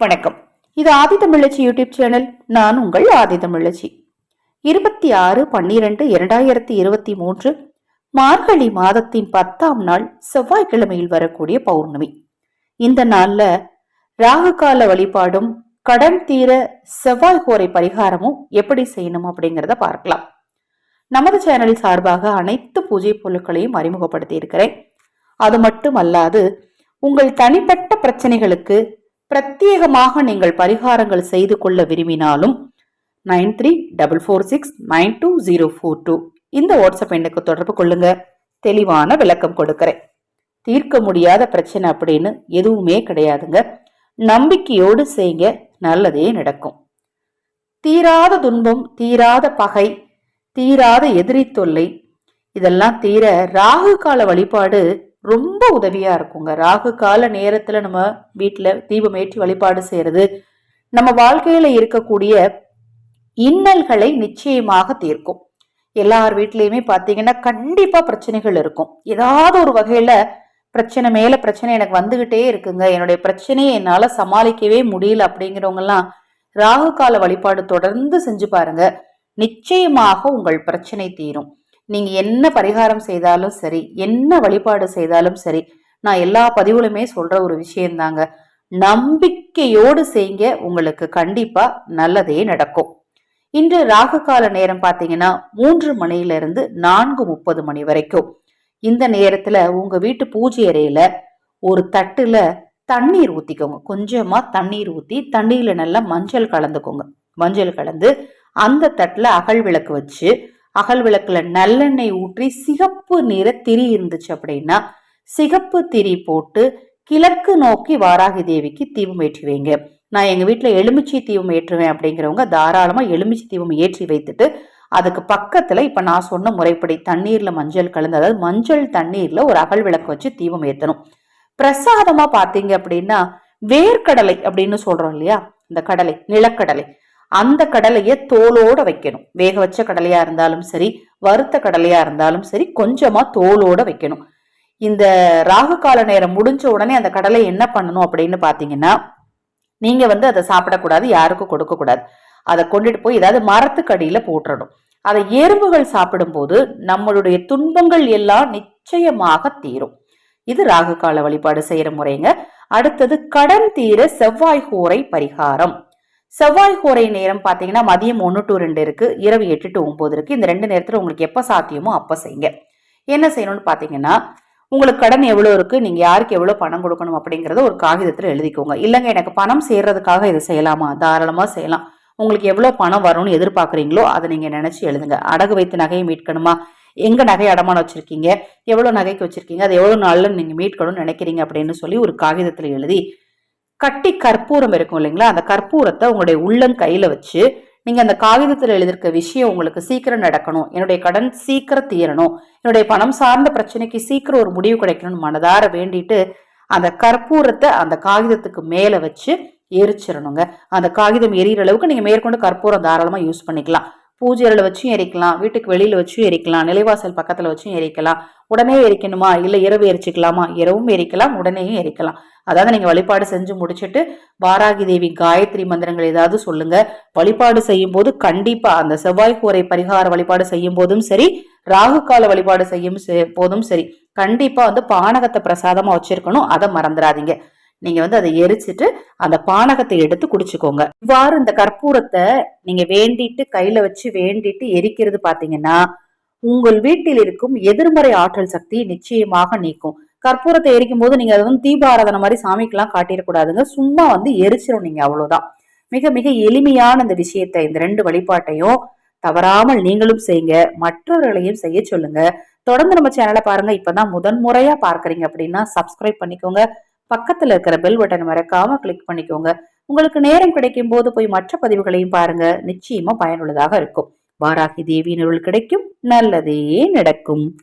வணக்கம். இது ஆதி தமிழச்சி YouTube channel. நான் உங்கள் ஆதி தமிழச்சி. இருபத்தி ஆறு பன்னிரண்டு இரண்டாயிரத்தி இருபத்தி மூன்று மார்கழி மாதத்தின் பத்தாம் நாள் செவ்வாய்க்கிழமையில் வரக்கூடிய பௌர்ணமி. இந்த நாள்ல ராகுகால வழிபாடும் கடன் தீர செவ்வாய் கோரை பரிகாரமும் எப்படி செய்யணும் அப்படிங்கிறத பார்க்கலாம். நமது சேனல் சார்பாக அனைத்து பூஜை பொருட்களையும் அறிமுகப்படுத்தி இருக்கிறேன் அது மட்டுமல்லாது உங்கள் தனிப்பட்ட பிரச்சனைகளுக்கு பிரத்யேகமாக நீங்கள் பரிகாரங்கள் செய்து கொள்ள விரும்பினாலும் nine three double four six nine two zero four two. இந்த வாட்ஸ்அப் எண்ணுக்கு தொடர்பு கொள்ளுங்க. தெளிவான விளக்கம் கொடுக்கிறேன். தீர்க்க முடியாத பிரச்சனை அப்படின்னு எதுவுமே கிடையாதுங்க. நம்பிக்கையோடு செய்யுங்க நல்லதே நடக்கும். தீராத துன்பம் தீராத பகை தீராத எதிரி தொல்லை இதெல்லாம் தீர ராகு கால வழிபாடு ரொம்ப உதவியாக இருக்குங்க. ராகு கால நேரத்தில் நம்ம வீட்டில் தீபம் ஏற்றி வழிபாடு செய்கிறது நம்ம வாழ்க்கையில் இருக்கக்கூடிய இன்னல்களை நிச்சயமாக தீர்க்கும். எல்லார் வீட்லேயுமே பார்த்தீங்கன்னா கண்டிப்பாக பிரச்சனைகள் இருக்கும். ஏதாவது ஒரு வகையில் பிரச்சனை மேலே பிரச்சனை எனக்கு வந்துக்கிட்டே இருக்குங்க. என்னுடைய பிரச்சனையை என்னால் சமாளிக்கவே முடியல அப்படிங்கிறவங்கெல்லாம் ராகு கால வழிபாடு தொடர்ந்து செஞ்சு பாருங்க. நிச்சயமாக உங்கள் பிரச்சனை தீரும். நீங்க என்ன பரிகாரம் செய்தாலும் சரி என்ன வழிபாடு செய்தாலும் சரி நான் எல்லா பதிவுகளுமே சொல்ற ஒரு விஷயம்தாங்க நம்பிக்கையோடு செய்யுங்க உங்களுக்கு கண்டிப்பா நல்லதே நடக்கும். இன்று ராகு கால நேரம் பார்த்தீங்கன்னா மூன்று மணியிலிருந்து நான்கு முப்பது மணி வரைக்கும். இந்த நேரத்துல உங்க வீட்டு பூஜை அறையில ஒரு தட்டுல தண்ணீர் ஊத்திக்கோங்க. கொஞ்சமா தண்ணீர் ஊத்தி தண்ணீர்ல நல்லா மஞ்சள் கலந்துக்கோங்க. மஞ்சள் கலந்து அந்த தட்டுல அகல் விளக்கு வச்சு அகல் விளக்குல நல்லெண்ணெய் ஊற்றி சிகப்பு நிற திரி இருந்துச்சு அப்படின்னா சிகப்பு திரி போட்டு கிழக்கு நோக்கி வாராகி தேவிக்கு தீபம் ஏற்றி வைங்க. நான் எங்க வீட்டுல எலுமிச்சை தீபம் ஏற்றுவேன் அப்படிங்கிறவங்க தாராளமா எலுமிச்சை தீபம் ஏற்றி வைத்துட்டு அதுக்கு பக்கத்துல இப்ப நான் சொன்ன முறைப்படி தண்ணீர்ல மஞ்சள் கலந்து அதாவது மஞ்சள் தண்ணீர்ல ஒரு அகல் விளக்கு வச்சு தீபம் ஏத்தணும். பிரசாதமா பாத்தீங்க அப்படின்னா வேர்க்கடலை அப்படின்னு சொல்றோம் இல்லையா? இந்த கடலை நிலக்கடலை. அந்த கடலையை தோலோட வைக்கணும். வேக வச்ச கடலையா இருந்தாலும் சரி வறுத்த கடலையா இருந்தாலும் சரி கொஞ்சமா தோலோட வைக்கணும். இந்த ராகு கால நேரம் முடிஞ்ச உடனே அந்த கடலை என்ன பண்ணணும் அப்படின்னு பாத்தீங்கன்னா நீங்க வந்து அதை சாப்பிடக்கூடாது யாருக்கும் கொடுக்க கூடாது அதை கொண்டுட்டு போய் ஏதாவது மரத்துக்கடியில போட்டுறணும். அதை எறும்புகள் சாப்பிடும்போது நம்மளுடைய துன்பங்கள் எல்லாம் நிச்சயமாக தீரும். இது ராகு கால வழிபாடு செய்யற முறைங்க. அடுத்தது கடன் தீர செவ்வாய் கூரை பரிகாரம். செவ்வாய் கோரை நேரம் பார்த்தீங்கன்னா மதியம் ஒன்று டு ரெண்டு இருக்கு இரவு எட்டு டு ஒம்பது இருக்கு. இந்த ரெண்டு நேரத்தில் உங்களுக்கு எப்போ சாத்தியமோ அப்போ செய்யுங்க. என்ன செய்யணும்னு பார்த்தீங்கன்னா உங்களுக்கு கடன் எவ்வளோ இருக்கு நீங்கள் யாருக்கு எவ்வளோ பணம் கொடுக்கணும் அப்படிங்கிறத ஒரு காகிதத்தில் எழுதிக்கோங்க. இல்லைங்க எனக்கு பணம் சேர்றதுக்காக இதை செய்யலாமா? தாராளமாக செய்யலாம். உங்களுக்கு எவ்வளோ பணம் வரும்னு எதிர்பார்க்குறீங்களோ அதை நீங்கள் நினச்சி எழுதுங்க. அடகு வைத்து நகையை மீட்கணுமா? எங்கே நகை அடமானம் வச்சுருக்கீங்க? எவ்வளோ நகைக்கு வச்சுருக்கீங்க? அது எவ்வளோ நாளில் நீங்கள் மீட்கணும்னு நினைக்கிறீங்க அப்படின்னு சொல்லி ஒரு காகிதத்தில் எழுதி கட்டி கற்பூரம் இருக்கும் இல்லைங்களா? அந்த கற்பூரத்தை உங்களுடைய உள்ளங்கையில் வச்சு நீங்க அந்த காகிதத்தில் எழுதியிருக்க விஷயம் உங்களுக்கு சீக்கிரம் நடக்கணும். என்னுடைய கடன் சீக்கிரம் தீரணும். என்னுடைய பணம் சார்ந்த பிரச்சனைக்கு சீக்கிரம் ஒரு முடிவு கிடைக்கணும்னு மனதார வேண்டிட்டு அந்த கற்பூரத்தை அந்த காகிதத்துக்கு மேல வச்சு எரிச்சிடணுங்க அந்த காகிதம் எரியற அளவுக்கு நீங்க மேற்கொண்டு கற்பூரம் தாராளமா யூஸ் பண்ணிக்கலாம். பூஜை அறையில் வச்சும் எரிக்கலாம் வீட்டுக்கு வெளியில் வச்சும் எரிக்கலாம் நிலைவாசல் பக்கத்தில் வச்சும் எரிக்கலாம். உடனே எரிக்கணுமா? இல்லை இரவு எரிச்சுக்கலாமா? இரவும் எரிக்கலாம் உடனேயும் எரிக்கலாம். அதாவது நீங்கள் வழிபாடு செஞ்சு முடிச்சுட்டு வாராகி தேவி காயத்ரி மந்திரங்கள் ஏதாவது சொல்லுங்க. வழிபாடு செய்யும் போது கண்டிப்பாக அந்த செவ்வாய் கூரை பரிகார வழிபாடு செய்யும் போதும் சரி ராகு கால வழிபாடு செய்யும் போதும் சரி. கண்டிப்பாக வந்து பானகத்தை பிரசாதமாக வச்சிருக்கணும். அதை மறந்துடாதீங்க. நீங்க வந்து அதை எரிச்சிட்டு அந்த பானகத்தை எடுத்து குடிச்சுக்கோங்க. இவ்வாறு இந்த கற்பூரத்தை நீங்க வேண்டிட்டு கையில வச்சு வேண்டிட்டு எரிக்கிறது பாத்தீங்கன்னா உங்கள் வீட்டில் இருக்கும் எதிர்மறை ஆற்றல் சக்தி நிச்சயமாக நீக்கும். கற்பூரத்தை எரிக்கும் போது நீங்க அதை வந்து தீபாராதனை மாதிரி சாமிக்கெல்லாம் காட்டிடக்கூடாதுங்க. சும்மா வந்து எரிச்சிடும் நீங்க அவ்வளவுதான். மிக மிக எளிமையான இந்த விஷயத்தை இந்த ரெண்டு வழிபாட்டையும் தவறாமல் நீங்களும் செய்யுங்க. மற்றவர்களையும் செய்ய சொல்லுங்க. தொடர்ந்து நம்ம சேனலை பாருங்க. இப்பதான் முதன் முறையா பார்க்கறீங்க அப்படின்னா சப்ஸ்கிரைப் பண்ணிக்கோங்க. பக்கத்துல இருக்கிற பெல் பட்டன் மறக்காம கிளிக் பண்ணிக்கோங்க. உங்களுக்கு நேரம் கிடைக்கும் போது போய் மற்ற பதிவுகளையும் பாருங்க. நிச்சயமா பயனுள்ளதாக இருக்கும். வாராகி தேவியின் அருள் கிடைக்கும். நல்லதே நடக்கும்.